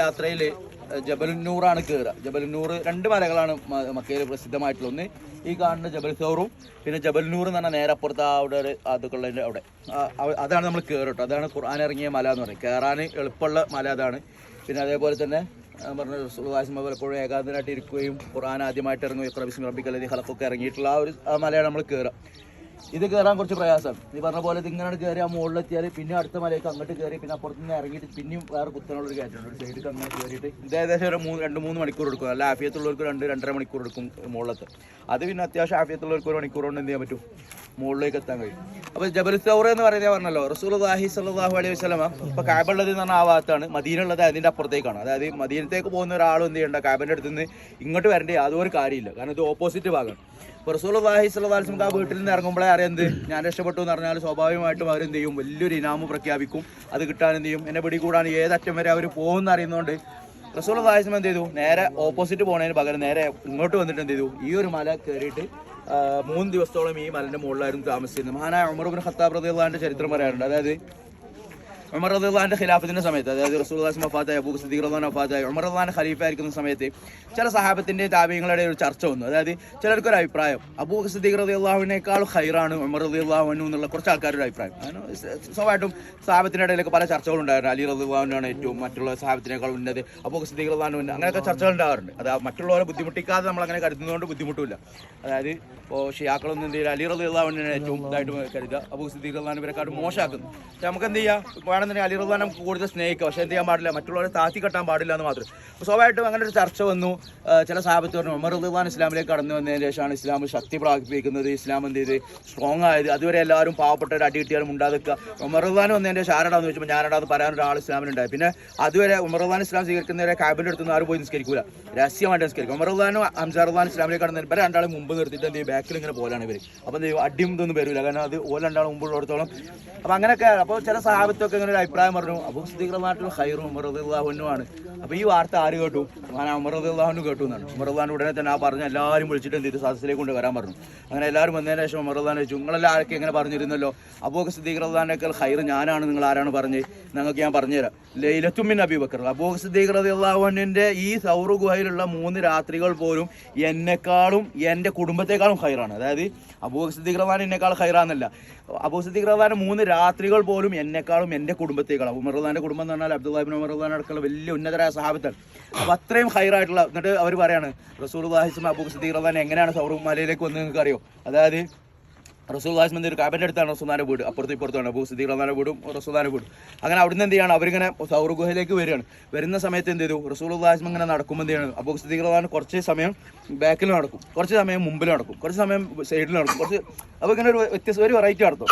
യാത്രയിൽ ജബലുന്നൂറാണ് കയറുക ജബലുന്നൂർ രണ്ട് മലകളാണ് മക്കയിൽ പ്രസിദ്ധമായിട്ടുള്ള ഒന്ന്. ഈ കാണുന്ന ജബൽ സൗറും പിന്നെ ജബൽനൂർ എന്ന് പറഞ്ഞാൽ നേരെ അപ്പുറത്ത് അവിടെ ഒരു അവിടെ. അതാണ് നമ്മൾ കയറട്ടോ അതാണ് ഖുർആൻ ഇറങ്ങിയ മല എന്ന് പറയുന്നത്. കയറാൻ എളുപ്പമുള്ള മല അതാണ്. പിന്നെ അതേപോലെ തന്നെ പറഞ്ഞ സുഹാസിമ പലപ്പോഴും ഏകാന്തനായിട്ട് ഇരിക്കുകയും ഖുർആൻ ആദ്യമായിട്ട് ഇറങ്ങുകയും ഇക്രബിസ്മി റബിക്കലി ഹലക്കൊക്കെ ഇറങ്ങിയിട്ടുള്ള ആ ഒരു മലയാണ് നമ്മൾ കയറുക ഇത് കയറാൻ കുറച്ച് പ്രയാസം. നീ പറഞ്ഞ പോലെ ഇത് ഇങ്ങനെ കയറി ആ മുകളിലെത്തിയാൽ പിന്നെ അടുത്ത മലയ്ക്ക് അങ്ങോട്ട് കയറി പിന്നെ അപ്പുറത്ത് നിന്ന് ഇറങ്ങിയിട്ട് പിന്നെയും വേറെ കുത്തനുള്ള ഒരു കയറ്റുണ്ട് ഒരു സൈഡിൽ അങ്ങനെ കയറിയിട്ട് ഇത് ഏകദേശം ഒരു മൂന്ന് രണ്ട് മൂന്ന് മണിക്കൂർ എടുക്കും. അല്ല ആഫിയത്തുള്ളവർക്ക് രണ്ട് രണ്ടര മണിക്കൂർ എടുക്കും മുകളിലത്തെ അത് പിന്നെ അത്യാവശ്യം ആഫിയത്തുള്ളവർക്ക് ഒരു മണിക്കൂർ കൊണ്ട് എന്ത് ചെയ്യാൻ പറ്റും? മുകളിലേക്ക് എത്താൻ കഴിയും. അപ്പോൾ ജബൽ സൗറ എന്ന് പറയുന്നത് പറഞ്ഞല്ലോ റസൂൽ ദാഹി സല്ലാഹു അലൈഹി വസ്ലമ ഇപ്പൊ കാബുള്ളത് എന്ന് പറഞ്ഞാൽ ആ ഭാഗത്താണ്. മദീനുള്ളത് അതിന്റെ അപ്പുറത്തേക്കാണ്. അതായത് മദീനത്തേക്ക് പോകുന്ന ഒരാൾ എന്ത് ചെയ്യേണ്ട കാബിന്റെ അടുത്ത് നിന്ന് ഇങ്ങോട്ട് വരേണ്ട യാതൊരു കാര്യമില്ല കാരണം ഇത് ഓപ്പോസിറ്റ് ഭാഗമാണ്. റസൂൽ അള്ളാഹി സ്വലാസ്ലം ആ വീട്ടിൽ നിന്ന് ഇറങ്ങുമ്പോഴേ അറിയാം ഞാൻ രക്ഷപ്പെട്ടു എന്ന് പറഞ്ഞാൽ സ്വാഭാവികമായിട്ടും അവരെന്ത് ചെയ്യും? വലിയൊരു ഇനാമ് പ്രഖ്യാപിക്കും. അത് കിട്ടാൻ എന്ത് ചെയ്യും? എന്നെ പിടികൂടാൻ ഏതറ്റം വരെ അവർ പോകുമെന്ന് അറിയുന്നതുകൊണ്ട് റസൂൽ അള്ളാഹിസ്ലം എന്ത് ചെയ്തു? നേരെ ഓപ്പോസിറ്റ് പോകുന്നതിന് പകരം നേരെ ഇങ്ങോട്ട് വന്നിട്ട് എന്ത് ചെയ്തു? ഈ ഒരു മല കയറിയിട്ട് മൂന്ന് ദിവസത്തോളം ഈ മലന്റെ മുകളിലായിരുന്നു താമസിച്ചിരുന്നത്. മഹാനായ ഉമർബിൻ ഖത്താബ് റദിയുള്ളാന്റെ ചരിത്രം പറയാറുണ്ട്. അതായത് ഉമർ റദിയുള്ളാന്റെ ഖിലാഫത്തിന്റെ സമയത്ത് അതായത് റസൂൽ വഫാത്തായി അബൂ സിദ്ദീഖ് റളിയല്ലാഹു വഫാത്തായി ഉമർ റഹ്മാൻ ഖലീഫ ആയിരിക്കുന്ന സമയത്ത് ചില സഹാബത്തിന്റെ താപ്യങ്ങളുടെ ഒരു ചർച്ച വന്നു. അതായത് ചിലർക്കൊരു അഭിപ്രായം അബൂ സിദ്ദീഖ് റദിയുള്ളാഹുവിനേക്കാൾ ഹൈറാണ് ഉമർ റദിയുള്ളാഹു എന്നുള്ള കുറച്ച് ആൾക്കാരുടെ അഭിപ്രായം. സ്വാഭാവികമായിട്ടും സഹാബത്തിന്റെ ഇടയിലൊക്കെ പല ചർച്ചകളും ഉണ്ടായിരുന്നു അലി റദിയുള്ളാഹുവിനാണ് ഏറ്റവും മറ്റുള്ള സഹാബത്തിനേക്കാൾ ഉന്നത് അബൂ സിദ്ദീഖ് റഹ്മാൻ അങ്ങനെയൊക്കെ ചർച്ചകൾ ഉണ്ടാവാറുണ്ട് അത് മറ്റുള്ളവരെ ബുദ്ധിമുട്ടിക്കാതെ നമ്മൾ അങ്ങനെ കരുതുന്നതുകൊണ്ട് ബുദ്ധിമുട്ടില്ല. അതായത് ഇപ്പോൾ ഷിയാക്കളൊന്നും എന്ത് ചെയ്യില്ല അലി റദിയുള്ളാഹുവിനാണ് ഏറ്റവും ഇതായിട്ട് കരുതുക അബൂ സിദ്ദീഖ് റഹ്മാൻ ഇവരെക്കാട്ടും മോശമാക്കുന്നു. നമുക്ക് എന്ത് ചെയ്യാം? വേണമെന്നുണ്ടെങ്കിൽ അലി നമുക്ക് കൂടുതൽ സ്നേഹിക്കുക പക്ഷേ എന്ത് ചെയ്യാൻ പാടില്ല? മറ്റുള്ളവരെ താത്തി കെട്ടാൻ പാടില്ല എന്ന് മാത്രം. സ്വാഭാവികമായിട്ടും അങ്ങനെ ഒരു ചർച്ച വന്നു. ചില സാഹബത്ത് പറഞ്ഞു ഉമർ റഹ്മാൻ ഇസ്ലാമിലേക്ക് കടന്നു വന്നതിന് ശേഷമാണ് ഇസ്ലാം ശക്തി പ്രാപിപ്പിക്കുന്നത്. ഇസ്ലാം എന്ത് ചെയ്ത്? സ്ട്രോങ് ആയത്. അതുവരെ എല്ലാവരും പാവപ്പെട്ടവർ അടി കിട്ടിയാലും ഉണ്ടാകുക ഉമർ റഹ്മാൻ വന്നതിന്റെ ശേഷം ആരാടാന്ന് ചോദിച്ചപ്പോൾ ഞാനാടാന്ന് പറയാൻ ഒരാൾ ഇസ്ലാമിലുണ്ടായി. പിന്നെ അതുവരെ ഉമർ റഹ്മാൻ ഇസ്ലാം സ്വീകരിക്കുന്നവരെ കാബിന്റെ അടുത്തുനിന്ന് ആരും പോയി നിസ്കരിക്കൂല. രഹസ്യമായിട്ട് നിസ്കരിക്കും. ഉമർ റഹ്മാനും അംസാർ റഹ്മാൻ ഇസ്ലാമിലേക്ക് കടന്നതിന് ഇവരെ രണ്ടാളും മുമ്പ് നിർത്തിയിട്ട് എന്ത് ചെയ്യും? ബാക്കിൽ ഇങ്ങനെ പോലാണ് ഇവർ ചെയ്യും? അടിയും ഇതൊന്നും വരില്ല കാരണം അത് ഓല രണ്ടാളും മുമ്പുള്ളിടത്തോളം. അപ്പോൾ അങ്ങനെയൊക്കെ. അപ്പോൾ ചില സാഹബത്തൊക്കെ ഒരു അഭിപ്രായം പറഞ്ഞു. അബൂ സ്ഥിതികളായിട്ടുള്ള ഹൈറും ഉമർ റഹ്ലാഹുനുമാണ് അപ്പോൾ ഈ വാർത്ത ആര് കേട്ടു? ഞാൻ ഉമർ റഹ്ലാഹുനു കേട്ടു എന്നാണ്. ഉമർ റഹ്ലാൻ ഉടനെ തന്നെ ആ പറഞ്ഞ എല്ലാവരും വിളിച്ചിട്ട് എന്ത് ചെയ്തു? സദസ്സിലേക്ക് കൊണ്ട് വരാൻ പറഞ്ഞു. അങ്ങനെ എല്ലാവരും വന്നതിന് ശേഷം ഉമർ റഹ്ലാൻ ചോദിച്ചു നിങ്ങളെല്ലാം ആരൊക്കെ എങ്ങനെ പറഞ്ഞിരുന്നല്ലോ? അപ്പോൾ സിദ്ദീഖ് റഹ്ലാനേക്കാൾ ഹൈർ ഞാനാണ് നിങ്ങൾ ആരാണ് പറഞ്ഞു. ഞങ്ങൾക്ക് ഞാൻ പറഞ്ഞുതരാം. ലൈലത്തുമിൻ മിൻ ബക്കർ. അബൂ സിദ്ദീഖ് റളിയല്ലാഹുവിന്റെ ഈ സൗറ ഗുഹയിലുള്ള മൂന്ന് രാത്രികൾ പോലും എന്നെക്കാളും എന്റെ കുടുംബത്തെക്കാളും ഹൈറാണ് അതായത് അബൂ സിദ്ദീഖ് റഹ്ലാൻ എന്നെക്കാൾ ഹൈറാന്നല്ല അബൂ സിദ്ദീഖ് റഹ്ലാന്റെ മൂന്ന് രാത്രികൾ പോലും എന്നെക്കാളും എന്റെ കുടുംബത്തേക്കാളും ഉമർ റഹ്ലാന്റെ കുടുംബം എന്ന് പറഞ്ഞാൽ അബ്ദുല്ലാഹിബിൻ ഉമർ റഹ്ലാൻ അടക്കമുള്ള വലിയ ഉന്നതരായ സഹാബത്താണ്. അപ്പോൾ അത്രയും ഹൈറായിട്ടുള്ള എന്നിട്ട് അവർ പറയാണ് റസൂൽ വാഹിസ്മ അബു സദീർ റഹ്ലാൻ എങ്ങനെയാണ് സൗറ മലയിലേക്ക് വന്നത് നിങ്ങൾക്ക് അറിയോ? അതായത് റസൂൽ വാസ്മന്ദിർ കാബിന്റെ അടുത്താണ് റസൂദാന്റെ വീട്. അപ്പുറത്തും ഇപ്പുറത്താണ് അബൂ സദീർ റഹ്മാന്റെ വീടും റസൂദാന്റെ വീടും. അങ്ങനെ അവിടുന്ന് എന്ത് ചെയ്യാണ്? അവരിങ്ങനെ സൗർ ഗുഹയിലേക്ക് വരികയാണ്. വരുന്ന സമയത്ത് എന്ത് ചെയ്തു? റസൂൽ വാസ്മ ഇങ്ങനെ നടക്കുമ്പോൾ എന്ത് ചെയ്യണം? അബൂ സദീർ റഹ്മാൻ കുറച്ച് സമയം ബാക്കിൽ നടക്കും. കുറച്ച് സമയം മുമ്പിൽ നടക്കും. കുറച്ച് സമയം സൈഡിൽ നടക്കും. കുറച്ച് അപ്പോൾ ഇങ്ങനെ ഒരു വ്യത്യസ്ത ഒരു വെറൈറ്റി നടത്തും.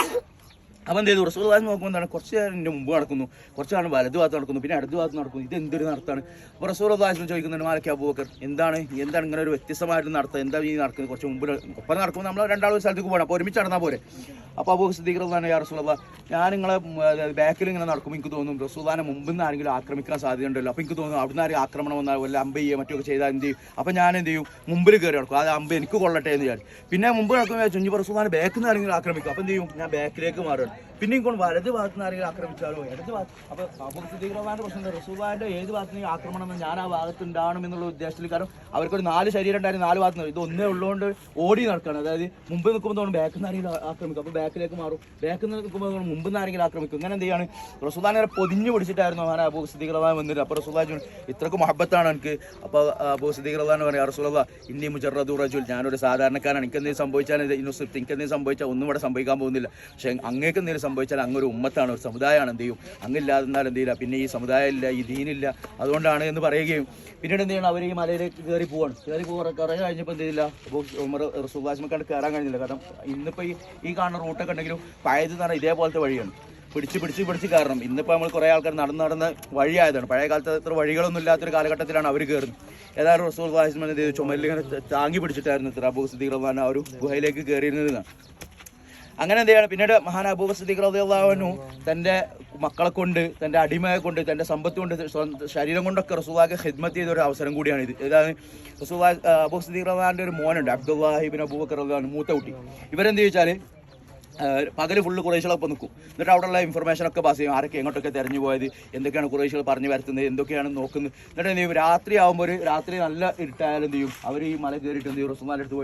അപ്പം എന്ത് ചെയ്തു? റസൂൽ വാസ് നോക്കുമ്പോൾ എന്താണ് കുറച്ച് നേരം എന്റെ മുമ്പ് നടക്കുന്നു. കുറച്ച് നേരം വലതു ഭാഗത്ത് നടക്കുന്നു. പിന്നെ അടുത്ത ഭാഗത്ത് നടക്കുന്നു. ഇത് എന്തൊരു നടത്താണ്? അപ്പോൾ റസൂൽ വാസിന് ചോദിക്കുന്നുണ്ട് മാലയ്ക്ക് അബൂബക്കർ എന്താണ്? എന്താണ് ഇങ്ങനെ ഒരു വ്യത്യസ്തമായിട്ട് നടത്തുക എന്താ ഈ നടക്കുന്നത്? കുറച്ച് മുമ്പ് ഒപ്പം നടക്കുമ്പോൾ നമ്മൾ രണ്ടാളും സ്ഥലത്തേക്ക് പോകണം. അപ്പോൾ ഒരുമിച്ച് നടന്നാൽ പോരെ? അപ്പോൾ അബൂ സിദ്ദീഖ്റാണ് യാ റസൂലുള്ള ഞാൻ നിങ്ങളെ ബാക്കിൽ ഇങ്ങനെ നടക്കുമ്പോൾ എനിക്ക് തോന്നും റസൂദാനെ മുമ്പിൽ നിന്ന് ആരെങ്കിലും ആക്രമിക്കാൻ സാധ്യതയുണ്ടല്ലോ. അപ്പോൾ എനിക്ക് തോന്നുന്നു അവിടുന്ന് ആരെങ്കിലും ആക്രമണം വന്നാൽ വല്ല അമ്പ ചെയ്യുക മറ്റൊക്കെ ചെയ്താൽ എന്ത് ചെയ്യും? അപ്പോൾ ഞാൻ എന്ത് ചെയ്യും? മുമ്പിൽ കയറി നടക്കും. അത് അമ്പ എനിക്ക് കൊള്ളട്ടെ എന്ന് വിചാരിച്ചു പിന്നെ മുമ്പ് നടക്കുമ്പോൾ ചുഞ്ഞി റസൂദാനെ ബാക്കിൽ നിന്ന് ആരെങ്കിലും ആക്രമിക്കും. അപ്പോൾ എന്ത് ചെയ്യും? ഞാൻ ബാക്കിലേക്ക് മാറുകയാണ്. പിന്നെയും കൊണ്ട് വലത് ഭാഗത്ത് നിന്ന് ആരെങ്കിലും ആക്രമിച്ചാലോ ഇടത് ഭാഗത്ത് അപ്പൊ അബൂ സിദ്ദീഖ്റാന്റെ പ്രശ്നം എന്താ? റസൂലാന്റെ ഏത് ഭാഗത്ത് നിന്ന് ആക്രമണം ഞാൻ ആ ഭാഗത്ത് ഉണ്ടാവണം എന്നുള്ള ഉദ്ദേശത്തിൽ കാരണം അവർക്കൊരു നാല് ശരീരം ഉണ്ടായിരുന്നു നാല് ഭാഗത്ത് നിന്ന്. ഇത് ഒന്നേ ഉള്ളതുകൊണ്ട് ഓടി നടക്കുകയാണ് അതായത് മുമ്പ് നിൽക്കുമ്പോൾ തോന്നും ബാക്കിൽ നിന്ന് ആരെങ്കിലും ആക്രമിക്കും. അപ്പോൾ ബാക്കിലേക്ക് മാറും. ബാക്കിൽ നിന്ന് നിൽക്കുമ്പോൾ തോന്നും മുമ്പ് നിന്ന് ആരെങ്കിലും ആക്രമിക്കും. അങ്ങനെ എന്ത് ചെയ്യാണ്? റസൂദാനെ പൊതിഞ്ഞു പിടിച്ചിട്ടായിരുന്നു അങ്ങനെ അബൂ സിദ്ദീഖ് റഹ്മാൻ വന്നിട്ട് അപ്പോൾ റസൂദാജ് ഇത്രക്കും മഹബത്താണ് എനിക്ക്. അപ്പോൾ അബൂ സിദ്ദീഖ് റഹ്മാൻ പറയാം റസൂല ഇന്നി മുജറദു റജുൽ. ഞാനൊരു സാധാരണക്കാരാണ് എനിക്ക് എന്തെങ്കിലും സംഭവിച്ചാൽ ഇന്നു ഇന്നുസിഫ്റ്റ് എനിക്ക് എന്തെങ്കിലും സംഭവിച്ചാൽ ഒന്നും ഇവിടെ സംഭവിക്കാൻ പോകുന്നില്ല. പക്ഷേ അങ്ങേക്ക് എന്തെങ്കിലും സംഭവിച്ചാൽ അങ്ങൊരു ഉമ്മത്താണ് ഒരു സമുദായമാണ് എന്ത് ചെയ്യും? അങ്ങില്ലാതെ എന്നാൽ എന്ത് ചെയ്യില്ല? പിന്നെ ഈ സമുദായം ഇല്ല ഈ ദീനില്ല. അതുകൊണ്ടാണ് എന്ന് പറയുകയും പിന്നീട് എന്ത് ചെയ്യണം? അവർ ഈ മലയിലേക്ക് കയറി പോവാണ്. കയറി പോകാൻ കുറേ കഴിഞ്ഞപ്പോൾ എന്ത് ചെയ്യില്ല ഉമർ സുഭാഷ്മക്കാണ്ട് കയറാൻ കഴിഞ്ഞില്ല. കാരണം ഇന്നിപ്പോൾ ഈ ഈ കാണുന്ന റൂട്ടൊക്കെ ഉണ്ടെങ്കിലും പഴയത് എന്ന് പറഞ്ഞാൽ ഇതേപോലത്തെ വഴിയാണ്. പിടിച്ച് പിടിച്ച് പിടിച്ച് കയറണം. ഇന്നിപ്പോൾ നമ്മൾ കുറേ ആൾക്കാർ നടന്ന് നടന്ന് വഴിയായതാണ്. പഴയ കാലത്ത് അത്ര വഴികളൊന്നും ഇല്ലാത്തൊരു കാലഘട്ടത്തിലാണ് അവർ കയറുന്നത്. ഏതായാലും റസൂൽ വാഹിസ്മൻ ചുമലിങ്ങനെ താങ്ങി പിടിച്ചിട്ടായിരുന്നു. ഇത്ര സിദ്ദീഖ് റഹ്മാൻ ആ ഒരു ഗുഹയിലേക്ക് കയറിയിരുന്നതാണ് അങ്ങനെ എന്ത് ചെയ്യണം? പിന്നീട് മഹാൻ അബൂബ സിദ്ദീഖ് റളിയല്ലാഹു തന്റെ മക്കളെ കൊണ്ട് തന്റെ അടിമയെ കൊണ്ട് തന്റെ സമ്പത്ത് കൊണ്ട് ശരീരം കൊണ്ടൊക്കെ റസൂലാക്ക് ഹിദ്മത്ത് ചെയ്ത ഒരു അവസരം കൂടിയാണ് ഇത്. ഇതാണ് റസൂലാ അബൂ സിദ്ദീഖ് റളിയല്ലാഹുവിന്റെ ഒരു മോനുണ്ട് അബ്ദുല്ലാഹിബിൻ അബൂബക്കർ റളിയല്ലാഹു മൂത്ത കുട്ടി. ഇവരെന്ത് ചോദിച്ചാൽ പകൽ ഫുള്ള് കുറേശ്ശികളൊക്കെ നിൽക്കും. എന്നിട്ട് അവിടെയുള്ള ഇൻഫർമേഷൻ ഒക്കെ പാസ് ചെയ്യും. ആരൊക്കെ എങ്ങോട്ടൊക്കെ തെരഞ്ഞു പോയത് എന്തൊക്കെയാണ് കുറേശ്ശികൾ പറഞ്ഞു വരുത്തുന്നത് എന്തൊക്കെയാണ് നോക്കുന്നത്. എന്നിട്ട് എന്ത് ചെയ്യും? രാത്രി ആകുമ്പോൾ ഒരു രാത്രി നല്ല ഇരുട്ടായാലും എന്ത് ചെയ്യും? അവർ ഈ മല കയറിയിട്ട് എന്ത് ചെയ്യും? റസുമാന്റെ അടുത്ത്